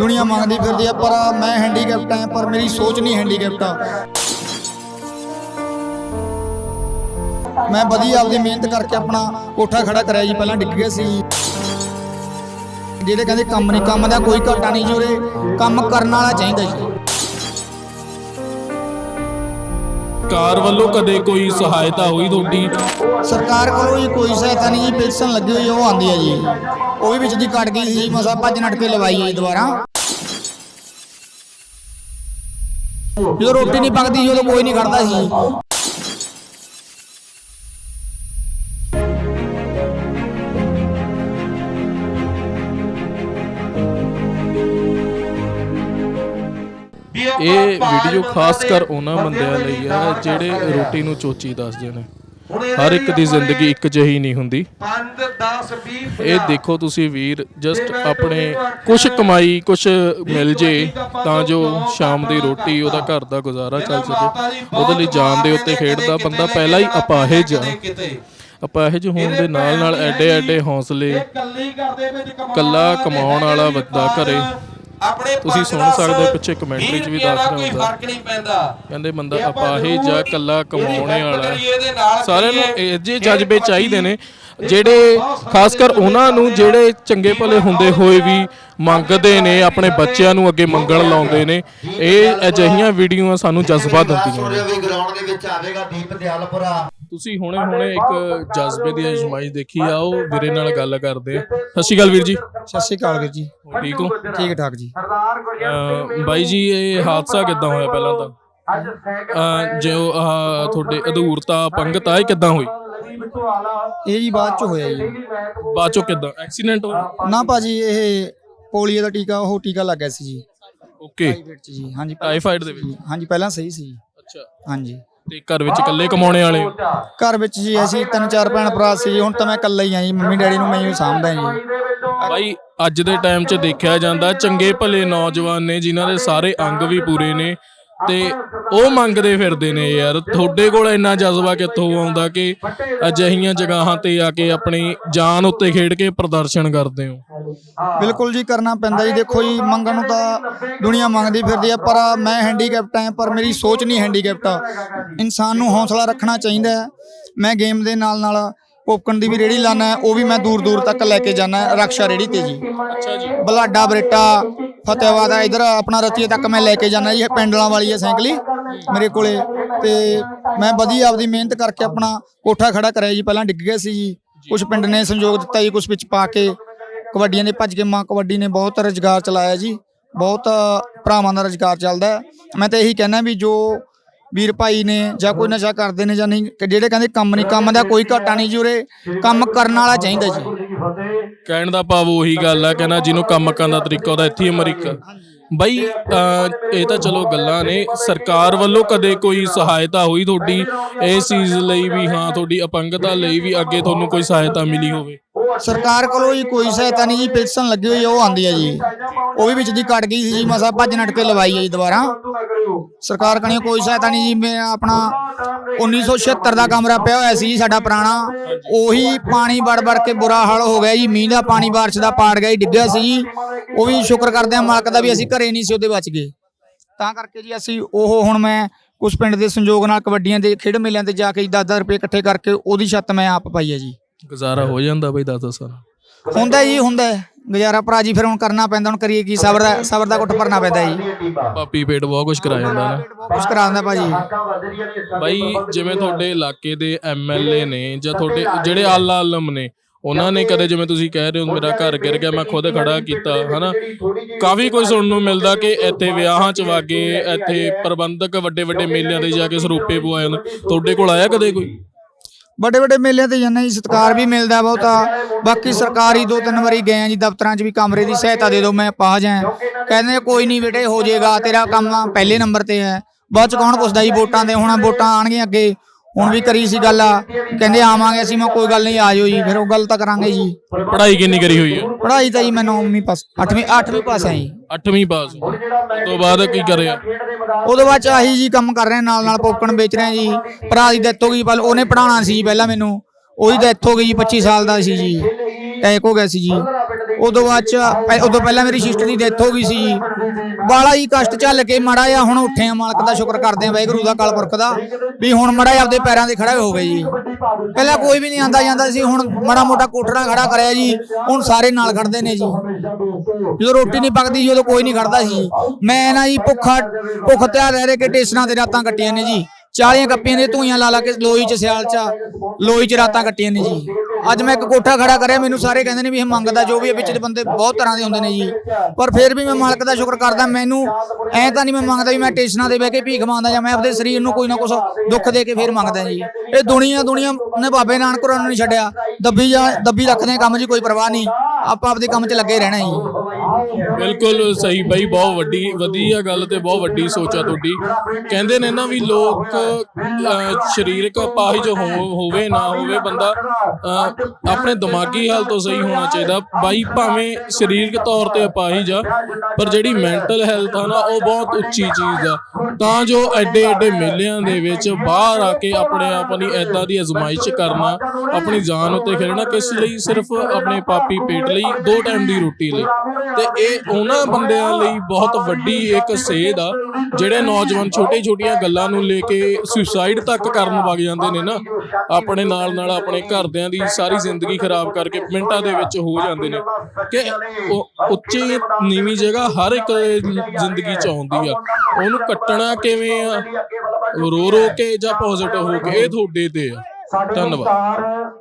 ਦੁਨੀਆ ਮੰਗਦੀ ਫਿਰਦੀ ਆ ਪਰ ਮੈਂ ਹੈਂਡੀਕੈਪਟ ਆ ਪਰ ਮੇਰੀ ਸੋਚ ਨਹੀਂ ਹੈਂਡੀਕੈਪਟ ਆ। ਮੈਂ ਵਧੀਆ ਆਪਦੀ ਮਿਹਨਤ ਕਰਕੇ ਆਪਣਾ ਕੋਠਾ ਖੜਾ ਕਰਿਆ ਜੀ ਪਹਿਲਾਂ ਡਿੱਗ ਗਿਆ ਸੀ। ਜਿਹੜੇ ਕਹਿੰਦੇ ਕੰਮ ਨਹੀਂ ਕੰਮ ਦਾ ਕੋਈ ਘਾਟਾ ਨਹੀਂ ਜੀ ਉਰੇ ਕੰਮ ਕਰਨ ਵਾਲਾ ਚਾਹੀਦਾ ਜੀ। ਕਾਰ ਵੱਲੋਂ ਕਦੇ ਕੋਈ ਸਹਾਇਤਾ ਹੋਈ ਤੁਹਾਡੀ? ਸਰਕਾਰ ਕੋਲੋਂ ਜੀ ਕੋਈ ਸਹਾਇਤਾ ਨਹੀਂ ਜੀ ਪੈਨਸ਼ਨ ਲੱਗੀ ਹੋਈ ਉਹ ਆਂਦੀ ਹੈ ਜੀ। ਉਹ ਵੀ ਵਿੱਚ ਦੀ ਕੱਟ ਗਈ ਸੀ ਮਸਾ ਭੱਜ ਨੱਟ ਕੇ ਲਵਾਈ ਹੈ ਦੁਬਾਰਾ। ਜਦੋਂ ਰੋਟੀ ਨਹੀਂ ਪੱਕਦੀ ਜੀ, ਉਦੋਂ ਕੋਈ ਨਹੀਂ ਖੜਦਾ ਸੀ। ਇਹ ਵੀਡੀਓ ਖਾਸ ਕਰ ਉਹਨਾਂ ਬੰਦਿਆਂ ਲਈ ਆ ਜਿਹੜੇ ਰੋਟੀ ਨੂੰ ਚੋਚੀ ਦੱਸਦੇ ਨੇ। ਹਰ ਇੱਕ ਦੀ ਜ਼ਿੰਦਗੀ ਇੱਕ ਜਿਹੀ ਨਹੀਂ ਹੁੰਦੀ। 5 10 20 ਇਹ ਦੇਖੋ ਤੁਸੀਂ ਵੀਰ ਜਸਟ ਆਪਣੇ ਕੁਝ ਕਮਾਈ ਕੁਝ ਮਿਲ ਜੇ ਤਾਂ ਜੋ ਸ਼ਾਮ ਦੀ ਰੋਟੀ ਉਹਦਾ ਘਰ ਦਾ ਗੁਜ਼ਾਰਾ ਚੱਲ ਸਕੇ। ਉਹਦੇ ਲਈ ਜਾਨ ਦੇ ਉੱਤੇ ਖੇਡਦਾ ਬੰਦਾ ਪਹਿਲਾਂ ਹੀ ਅਪਾਹਿਜ ਆ। ਅਪਾਹਿਜ ਹੋਣ ਦੇ ਨਾਲ ਨਾਲ ਐਡੇ ਐਡੇ ਹੌਸਲੇ ਕੱਲੀ ਕਮਾਉਣ ਵਾਲਾ ਬੰਦਾ ਘਰੇ ਆਪਣੇ ਤੁਸੀਂ ਸੁਣ ਸਕਦੇ ਹੋ ਪਿੱਛੇ ਕਮੈਂਟਰੀ 'ਚ ਵੀ ਦੱਸ ਰਿਹਾ ਕੋਈ ਫ਼ਰਕ ਨਹੀਂ ਪੈਂਦਾ। ਕਹਿੰਦੇ ਬੰਦਾ ਅਪਾਹਿਜ ਆ ਕੱਲਾ ਕਮਾਉਣੇ ਵਾਲਾ ਸਾਰਿਆਂ ਨੂੰ ਇਹ ਜਜ਼ਬੇ ਚਾਹੀਦੇ ਨੇ ਜਿਹੜੇ ਖਾਸ ਕਰ ਉਹਨਾਂ ਨੂੰ ਜਿਹੜੇ ਚੰਗੇ ਭਲੇ ਹੁੰਦੇ ਹੋਏ ਵੀ ਮੰਗਦੇ ਨੇ ਆਪਣੇ ਬੱਚਿਆਂ ਨੂੰ ਅੱਗੇ ਮੰਗਣ ਲਾਉਂਦੇ ਨੇ ਇਹ ਅਜਿਹੀਆਂ ਵੀਡੀਓਆਂ ਸਾਨੂੰ ਜਜ਼ਬਾ ਦਿੰਦੀਆਂ ਨੇ। ਵੀ ਗਰਾਊਂਡ ਦੇ ਵਿੱਚ ਆਵੇਗਾ ਦੀਪ ਦਿਆਲਪੁਰਾ। ਤੁਸੀਂ ਹੁਣੇ ਹੁਣੇ ਇੱਕ ਜਜ਼ਬੇ ਦੀ ਅਜਮਾਇਸ਼ ਦੇਖੀ ਆ ਉਹ ਵੀਰੇ ਨਾਲ ਗੱਲ ਕਰਦੇ ਆ। ਸਤਿ ਸ਼੍ਰੀ ਅਕਾਲ ਵੀਰ ਜੀ। ਸਤਿ ਸ਼੍ਰੀ ਅਕਾਲ ਵੀਰ ਜੀ। ਠੀਕ ਹੋ? ਠੀਕ ਠਾਕ ਜੀ। ਬਾਈ ਜੀ ਇਹ ਹਾਦਸਾ ਕਿੱਦਾਂ ਹੋਇਆ ਪਹਿਲਾਂ ਤਾਂ? ਜੋ ਤੁਹਾਡੇ ਅਧੂਰਤਾ ਪੰਗਤ ਆ ਇਹ ਕਿੱਦਾਂ ਹੋਈ? ਇਹ ਜੀ ਬਾਅਦ ਚ ਹੋਇਆ ਜੀ। ਬਾਅਦ ਚੋਂ ਕਿੱਦਾਂ? ਐਕਸੀਡੈਂਟ ਹੋਇਆ? ਨਾ ਭਾਜੀ ਇਹ ਪੋਲੀਓ ਦਾ ਟੀਕਾ ਉਹ ਟੀਕਾ ਲੱਗ ਗਿਆ ਸੀ ਜੀ। ਓਕੇ। ਪ੍ਰਾਈਵੇਟ ਚ ਜੀ ਹਾਂਜੀ। ਟਾਈਫਾਈਡ ਦੇ ਵਿੱਚ? ਹਾਂਜੀ ਪਹਿਲਾਂ ਸਹੀ ਸੀ। ਅੱਛਾ। ਹਾਂਜੀ। ਤੇ ਘਰ ਵਿੱਚ ਇਕੱਲੇ ਕਮਾਉਣੇ ਵਾਲੇ ਹੋ? ਘਰ ਵਿੱਚ ਜੀ ਅਸੀਂ ਤਿੰਨ ਚਾਰ ਭੈਣ ਭਰਾ ਸੀ ਹੁਣ ਤਾਂ ਮੈਂ ਇਕੱਲਾ ਹੀ ਆ ਜੀ ਮੰਮੀ ਡੈਡੀ ਨੂੰ ਮੈਂ ਹੀ ਸਾਂਭਦਾ ਜੀ ਬਾਈ ਅੱਜ ਦੇ ਟਾਈਮ 'ਚ ਦੇਖਿਆ ਜਾਂਦਾ ਚੰਗੇ ਭਲੇ ਨੌਜਵਾਨ ਨੇ ਜਿਨ੍ਹਾਂ ਦੇ ਸਾਰੇ ਅੰਗ ਵੀ ਪੂਰੇ ਨੇ ਤੇ ਉਹ ਮੰਗਦੇ ਫਿਰਦੇ ਨੇ ਯਾਰ। ਤੁਹਾਡੇ ਕੋਲ ਇੰਨਾ ਜਜ਼ਬਾ ਕਿੱਥੋਂ ਆਉਂਦਾ ਕਿ ਅਜਿਹੀਆਂ ਜਗ੍ਹਾਵਾਂ ਤੇ ਆ ਕੇ ਆਪਣੀ ਜਾਨ ਉੱਤੇ ਖੇਡ ਕੇ ਪ੍ਰਦਰਸ਼ਨ ਕਰਦੇ ਹੋ? ਬਿਲਕੁਲ ਜੀ, ਕਰਨਾ ਪੈਂਦਾ ਜੀ। ਦੇਖੋ ਜੀ, ਮੰਗਣ ਨੂੰ ਤਾਂ ਦੁਨੀਆ ਮੰਗਦੀ ਫਿਰਦੀ ਆ, ਪਰ ਮੈਂ ਹੈਂਡੀਕੈਪਟ ਆ, ਪਰ ਮੇਰੀ ਸੋਚ ਨਹੀਂ ਹੈਂਡੀਕੈਪਟ ਆ। ਇਨਸਾਨ ਨੂੰ ਹੌਸਲਾ ਰੱਖਣਾ ਚਾਹੀਦਾ ਹੈ। ਮੈਂ ਗੇਮ ਦੇ ਨਾਲ ਨਾਲ ਪੋਪਕਨ ਦੀ ਵੀ ਰੇੜੀ ਲਾਣਾ ਉਹ ਵੀ ਮੈਂ ਦੂਰ ਦੂਰ ਤੱਕ ਲੈ ਕੇ ਜਾਣਾ ਰਕਸ਼ਾ ਰੇੜੀ ਤੇ ਜੀ। ਅੱਛਾ ਜੀ। ਬਲਾਡਾ ਬਰੇਟਾ ਫਤਿਆਬਾਦ ਆ ਇਧਰ ਆਪਣਾ ਰਤੀਏ ਤੱਕ ਮੈਂ ਲੈ ਕੇ ਜਾਣਾ ਜੀ ਇਹ ਪੈਂਡਲਾਂ ਵਾਲੀ ਹੈ ਸਾਈਕਲੀ ਮੇਰੇ ਕੋਲੇ। ਤੇ ਮੈਂ ਵਧੀਆ ਆਪਦੀ ਮਿਹਨਤ ਕਰਕੇ ਆਪਣਾ ਕੋਠਾ ਖੜਾ ਕਰਿਆ ਜੀ ਪਹਿਲਾਂ ਡਿੱਗ ਗਿਆ ਸੀ ਜੀ। ਕੁਝ ਪਿੰਡ ਨੇ ਸੰਯੋਗ ਦਿੱਤਾ ਜੀ ਕੁਝ ਵਿੱਚ ਪਾ ਕੇ। ਕਬੱਡੀਆਂ ਦੇ ਭੱਜ ਕੇ ਮਾਂ ਕਬੱਡੀ ਨੇ ਬਹੁਤ ਰੁਜ਼ਗਾਰ ਚਲਾਇਆ ਜੀ ਬਹੁਤ ਭਰਾਵਾਂ ਦਾ ਰੁਜ਼ਗਾਰ ਚੱਲਦਾ। ਮੈਂ ਤਾਂ ਇਹੀ ਕਹਿਣਾ ਵੀ ਜੋ ਵੀਰ ਭਾਈ ਨੇ ਜਾਂ ਕੋਈ ਨਸ਼ਾ ਕਰਦੇ ਨੇ ਜਾਂ ਨਹੀਂ ਕਿ ਜਿਹੜੇ ਕਹਿੰਦੇ ਕੰਮ ਨਹੀਂ ਕੰਮ ਦਾ ਕੋਈ ਘਾਟਾ ਨਹੀਂ ਜੀ ਉਰੇ ਕੰਮ ਕਰਨ ਵਾਲਾ ਚਾਹੀਦਾ ਜੀ। ਕਹਿਣ ਦਾ ਭਾਵ ਉਹੀ ਗੱਲ ਆ ਕਹਿੰਦਾ ਜਿਹਨੂੰ ਕੰਮ ਕਰਨ ਦਾ ਤਰੀਕਾ ਉਹਦਾ ਇੱਥੇ ਅਮਰੀਕਾ ਬਾਈ ਇਹ ਤਾਂ ਚਲੋ ਗੱਲਾਂ ਨੇ ਸਰਕਾਰ ਵੱਲੋਂ ਕਦੇ ਕੋਈ ਸਹਾਇਤਾ ਹੋਈ ਤੁਹਾਡੀ ਇਸ ਚੀਜ਼ ਲਈ ਵੀ ਹਾਂ ਤੁਹਾਡੀ ਅਪੰਗਤਾ ਲਈ ਵੀ ਅੱਗੇ ਤੁਹਾਨੂੰ ਕੋਈ ਸਹਾਇਤਾ ਮਿਲੀ ਹੋਵੇ? ਸਰਕਾਰ ਕੋਲੋਂ ਜੀ ਕੋਈ ਸਹਾਇਤਾ ਨਹੀਂ ਜੀ ਪੈਨਸ਼ਨ ਲੱਗੀ ਹੋਈ ਆ, ਉਹ ਆਂਦੀ ਹੈ ਜੀ। ਉਹ ਵੀ ਵਿੱਚ ਦੀ ਕੱਟ ਗਈ ਸੀ ਜੀ ਮਸਾ ਭੱਜ ਨੱਟ ਕੇ ਲਵਾਈ ਹੈ ਜੀ ਦੁਬਾਰਾ। ਸਰਕਾਰ ਕਣੀ ਕੋਈ ਸਹਾਇਤਾ ਨਹੀਂ ਜੀ ਮੈਂ ਆਪਣਾ 1976 ਦਾ ਕਮਰਾ ਪਿਆ ਹੋਇਆ ਸੀ ਜੀ ਸਾਡਾ ਪੁਰਾਣਾ। ਉਹੀ ਪਾਣੀ ਵੜ ਵੜ ਕੇ ਬੁਰਾ ਹਾਲ ਹੋ ਗਿਆ ਜੀ ਮੀਂਹ ਦਾ ਪਾਣੀ ਬਾਰਿਸ਼ ਦਾ ਪਾੜ ਗਿਆ ਜੀ ਡਿੱਗਿਆ ਸੀ ਜੀ। ਉਹ ਵੀ ਸ਼ੁਕਰ ਕਰਦੇ ਆ ਮਾਲਕ ਦਾ ਵੀ ਅਸੀਂ ਘਰੇ ਨਹੀਂ ਸੀ ਉਹਦੇ ਬਚ ਗਏ। ਤਾਂ ਕਰਕੇ ਜੀ ਅਸੀਂ ਉਹ ਹੁਣ ਮੈਂ ਕੁਝ ਪਿੰਡ ਦੇ ਸੰਯੋਗ ਨਾਲ ਕਬੱਡੀਆਂ ਦੇ ਖੇਡ ਮੇਲਿਆਂ ਤੇ ਜਾ ਕੇ 10-10 ਰੁਪਏ ਇਕੱਠੇ ਕਰਕੇ ਉਹਦੀ ਛੱਤ ਮੈਂ ਆਪ ਪਾਈ ਹੈ ਜੀ। ਗੁਜ਼ਾਰਾ ਹੋ ਜਾਂਦਾ ਬਈ 10 ਸਾਲ। ਹੁੰਦਾ ਜੀ ਹੁੰਦਾ ਹੈ। ਗੁਜ਼ਾਰਾ ਭਰਾ ਜੀ ਫਿਰ ਹੁਣ ਕਰਨਾ ਪੈਂਦਾ ਹੁਣ ਕਰੀਏ ਕੀ? ਸਬਰ ਦਾ ਸਬਰ ਦਾ ਘੁੱਟ ਭਰਨਾ ਪੈਂਦਾ ਜੀ। ਪਾਪੀ ਪੇਟ ਬਹੁਤ ਕੁਝ ਕਰਾ ਜਾਂਦਾ ਨਾ। ਕੁਛ ਕਰਾਉਂਦਾ ਭਾਜੀ। ਬਾਈ ਜਿਵੇਂ ਤੁਹਾਡੇ ਇਲਾਕੇ ਦੇ ਐਮਐਲਏ ਨੇ ਜਾਂ ਤੁਹਾਡੇ ਜਿਹੜੇ ਆਲਾ ਆਲਮ ਨੇ ਉਹਨਾਂ ਨੇ ਕਦੇ ਜਿਵੇਂ ਤੁਸੀਂ ਕਹਿ ਰਹੇ ਹੋ ਮੇਰਾ ਘਰ ਗਿਰ ਗਿਆ ਮੈਂ ਖੁਦ ਖੜਾ ਕੀਤਾ ਹਨਾ? ਕਾਫੀ ਕੁਝ ਸੁਣਨ ਨੂੰ ਮਿਲਦਾ ਕਿ ਇੱਥੇ ਵਿਆਹਾਂ 'ਚ ਵਾਗੇ ਇੱਥੇ ਪ੍ਰਬੰਧਕ ਵੱਡੇ ਵੱਡੇ ਮੇਲਿਆਂ ਤੇ ਜਾ ਕੇ ਸਰੂਪੇ ਪਵਾਏ ਨੇ ਤੁਹਾਡੇ ਕੋਲ ਆਇਆ ਕਦੇ ਕੋਈ? ਵੱਡੇ ਵੱਡੇ ਮੇਲਿਆਂ ਤੇ ਜਾਂਦੇ ਜੀ, ਸਤਿਕਾਰ ਵੀ ਮਿਲਦਾ ਬਹੁਤਾ ਬਾਕੀ ਸਰਕਾਰੀ ਦੋ ਤਿੰਨ ਵਾਰੀ ਗਏ ਆ ਜੀ, ਦਫ਼ਤਰਾਂ 'ਚ ਵੀ ਕਮਰੇ ਦੀ ਸਹਾਇਤਾ ਦੇ ਦਿਓ, ਮੈਂ ਪਾ ਜਾ ਕਹਿੰਦੇ ਕੋਈ ਨਹੀਂ ਬੇਟੇ, ਹੋ ਜਾਏਗਾ, ਤੇਰਾ ਕੰਮ ਪਹਿਲੇ ਨੰਬਰ ਤੇ ਹੈ। ਬਾਅਦ ਚ ਕੌਣ ਪੁੱਛਦਾ ਜੀ, ਵੋਟਾਂ ਦੇ ਹੁਣ ਵੋਟਾਂ ਆਣਗੀਆਂ ਅੱਗੇ। ਹੁਣ ਵੀ ਕਰੀ ਸੀ ਗੱਲ ਆ। ਕਹਿੰਦੇ ਆਵਾਂਗੇ ਅਸੀਂ ਮੈਂ ਕੋਈ ਗੱਲ ਨਹੀਂ ਆ ਜਾਓ ਜੀ ਫਿਰ ਉਹ ਗੱਲ ਤਾਂ ਕਰਾਂਗੇ ਜੀ। ਪੜ੍ਹਾਈ ਕਿੰਨੀ ਕਰੀ ਹੋਈ ਹੈ? ਪੜ੍ਹਾਈ ਤਾਂ ਜੀ ਮੈਂ 9ਵੀਂ ਪਾਸ 8ਵੀਂ 8ਵੀਂ ਪਾਸ ਆ ਜੀ। 8ਵੀਂ ਪਾਸ। ਉਸ ਤੋਂ ਬਾਅਦ ਕੀ ਕਰਿਆ ਉਹਦੇ ਬਾਅਦ ਚ ਆਹੀ ਜੀ ਕੰਮ ਕਰ ਰਹੇ ਨਾਲ ਨਾਲ ਪੋਕਣ ਵੇਚ ਰਹੇ ਜੀ। ਭਰਾ ਦੀ ਡੈਥ ਹੋ ਗਈ ਪਹਿਲਾਂ ਉਹਨੇ ਪੜਾਉਣਾ ਸੀ ਜੀ ਪਹਿਲਾਂ ਮੈਨੂੰ। ਉਹਦੀ ਡੈਥ ਹੋ ਗਈ ਜੀ 25 ਸਾਲ ਦਾ ਸੀ ਜੀ। ਟੈਕ ਹੋ ਗਿਆ ਸੀ ਜੀ। ਉਦੋਂ ਬਾਅਦ ਚ ਪਹਿ- ਉਦੋਂ ਪਹਿਲਾਂ ਮੇਰੀ ਸਿਸਟਰ ਦੀ ਡੈਥ ਹੋ ਗਈ ਸੀ ਜੀ। ਬਾਲਾ ਹੀ ਕਸ਼ਟ ਝੱਲ ਕੇ ਮੜਾ ਆ ਹੁਣ ਉੱਠੇ ਆ, ਮਾਲਕ ਦਾ ਸ਼ੁਕਰ ਕਰਦੇ ਆ, ਵਾਹਿਗੁਰੂ ਦਾ, ਕਾਲ ਪੁਰਖ ਦਾ, ਵੀ ਹੁਣ ਮੜਾ ਆਪਦੇ ਪੈਰਾਂ ਤੇ ਖੜਾ ਹੋ ਗਏ ਜੀ। ਪਹਿਲਾਂ ਕੋਈ ਵੀ ਨਹੀਂ ਆਂਦਾ ਜਾਂਦਾ ਸੀ, ਹੁਣ ਮੜਾ ਮੋਟਾ ਕੋਠੜਾ ਖੜਾ ਕਰਿਆ ਜੀ, ਹੁਣ ਸਾਰੇ ਨਾਲ ਖੜਦੇ ਨੇ ਜੀ। ਜਦੋਂ ਰੋਟੀ ਨਹੀਂ ਪੱਕਦੀ ਸੀ, ਉਦੋਂ ਕੋਈ ਨਹੀਂ ਖੜਦਾ ਸੀ। ਜੀ ਮੈਂ ਨਾ ਜੀ ਭੁੱਖਾ, ਭੁੱਖ ਤਿਆਰ ਰਹਿ ਰਹਿ ਕੇ ਟੇਸਨਾਂ ਤੇ ਰਾਤਾਂ ਕੱਟੀਆਂ ਨੇ ਜੀ। ਚਾਲੀਆਂ ਕੱਪੀਆਂ ਦੇ ਧੂਈਆਂ ਲਾ ਲਾ ਕੇ ਲੋਈ ਚ ਸਿਆਲ ਚ ਲੋਈ ਚ ਰਾਤਾਂ ਕੱਟੀਆਂ ਨੇ ਜੀ। ਅੱਜ ਮੈਂ ਇੱਕ ਕੋਠਾ ਖੜਾ ਕਰਿਆ, ਮੈਨੂੰ ਸਾਰੇ ਕਹਿੰਦੇ ਨੇ ਵੀ ਇਹ ਮੰਗਦਾ, ਜੋ ਵੀ ਹੈ ਵਿੱਚ ਦੇ ਬੰਦੇ ਬਹੁਤ ਤਰ੍ਹਾਂ ਦੇ ਹੁੰਦੇ ਨੇ ਜੀ। ਪਰ ਫਿਰ ਵੀ ਮੈਂ ਮਾਲਕ ਦਾ ਸ਼ੁਕਰ ਕਰਦਾ, ਮੈਨੂੰ ਐ ਤਾਂ ਨਹੀਂ ਮੈਂ ਮੰਗਦਾ ਵੀ ਮੈਂ ਟੇਸ਼ਨਾਂ ਤੇ ਬਹਿ ਕੇ ਭੀਖ ਮੰਗਦਾ ਜਾਂ ਮੈਂ ਆਪਣੇ ਸਰੀਰ ਨੂੰ ਕੋਈ ਨਾ ਕੁਛ ਦੁੱਖ ਦੇ ਕੇ ਫਿਰ ਮੰਗਦਾ ਜੀ। ਇਹ ਦੁਨੀਆ ਦੁਨੀਆ ਨੇ ਬਾਬੇ ਨਾਨਕ ਹੋਰਾਂ ਨੂੰ ਨਹੀਂ ਛੱਡਿਆ। ਦੱਬੀ ਜਾਂ ਦੱਬੀ ਰੱਖਦੇ ਕੰਮ 'ਚ ਕੋਈ ਪਰਵਾਹ ਨਹੀਂ। ਆਪਾਂ ਆਪਦੇ ਕੰਮ 'ਚ ਲੱਗੇ ਰਹਿਣਾ ਜੀ। ਬਿਲਕੁਲ ਸਹੀ ਬਾਈ, ਬਹੁਤ ਵੱਡੀ ਵਧੀਆ ਗੱਲ ਤੇ ਬਹੁਤ ਵੱਡੀ ਸੋਚ ਆ ਤੁਹਾਡੀ। ਕਹਿੰਦੇ ਨੇ ਨਾ ਵੀ ਲੋਕ ਸਰੀਰਕ ਅਪਾਹਿਜ ਹੋ- ਹੋਵੇ, ਨਾ ਹੋਵੇ, ਬੰਦਾ ਆਪਣੇ ਦਿਮਾਗੀ ਹਾਲ ਤੋਂ ਸਹੀ ਹੋਣਾ ਚਾਹੀਦਾ। ਬਾਈ, ਭਾਵੇਂ ਸਰੀਰਕ ਤੌਰ ਤੇ ਅਪਾਹਿਜ ਆ ਪਰ ਜਿਹੜੀ ਮੈਂਟਲ ਹੈਲਥ ਆ ਨਾ, ਉਹ ਬਹੁਤ ਉੱਚੀ ਚੀਜ਼ ਆ। ਤਾਂ ਜੋ ਐਡੇ ਐਡੇ ਮੇਲਿਆਂ ਦੇ ਵਿੱਚ ਬਾਹਰ ਆ ਕੇ ਆਪਣੇ ਆਪ ਨੂੰ ਐਦਾਂ ਦੀ ਅਜ਼ਮਾਇਸ਼ ਕਰਨਾ, ਆਪਣੀ ਜਾਨ ਉੱਤੇ ਖੇਡਣਾ, ਕਿਸ ਲਈ? ਸਿਰਫ ਆਪਣੇ ਪਾਪੀ ਪੇਟ ਲਈ, ਦੋ ਟਾਈਮ ਦੀ ਰੋਟੀ ਲਈ। ਤੇ ਇਹ ਉਹਨਾਂ ਬੰਦਿਆਂ ਲਈ ਬਹੁਤ ਵੱਡੀ ਇੱਕ ਸੇਧ ਆ, ਜਿਹੜੇ ਨੌਜਵਾਨ ਛੋਟੇ ਛੋਟੀਆਂ ਗੱਲਾਂ ਨੂੰ ਲੈ ਕੇ ਸੁਸਾਈਡ ਤੱਕ ਕਰਨ ਵਗ ਜਾਂਦੇ ਨੇ ਨਾ। ਆਪਣੇ ਨਾਲ ਨਾਲ ਆਪਣੇ ਘਰਦਿਆਂ ਦੀ ਸਾਰੀ ਜ਼ਿੰਦਗੀ ਖਰਾਬ ਕਰਕੇ ਮਿੰਟਾਂ ਦੇ ਵਿੱਚ ਹੋ ਜਾਂਦੇ ਨੇ। ਕਿ ਉੱਚੀ ਨੀਵੀਂ ਜਗ੍ਹਾ ਹਰ ਇੱਕ ਜ਼ਿੰਦਗੀ ਚ ਆਉਂਦੀ ਆ। ਉਹਨੂੰ ਕੱਟਣਾ ਕਿਵੇਂ ਆ? ਰੋ ਰੋ ਕੇ ਜਾਂ ਪੋਜ਼ਿਟਿਵ ਹੋ ਕੇ, ਇਹ ਤੁਹਾਡੇ ਤੇ ਆ। ਧੰਨਵਾਦ।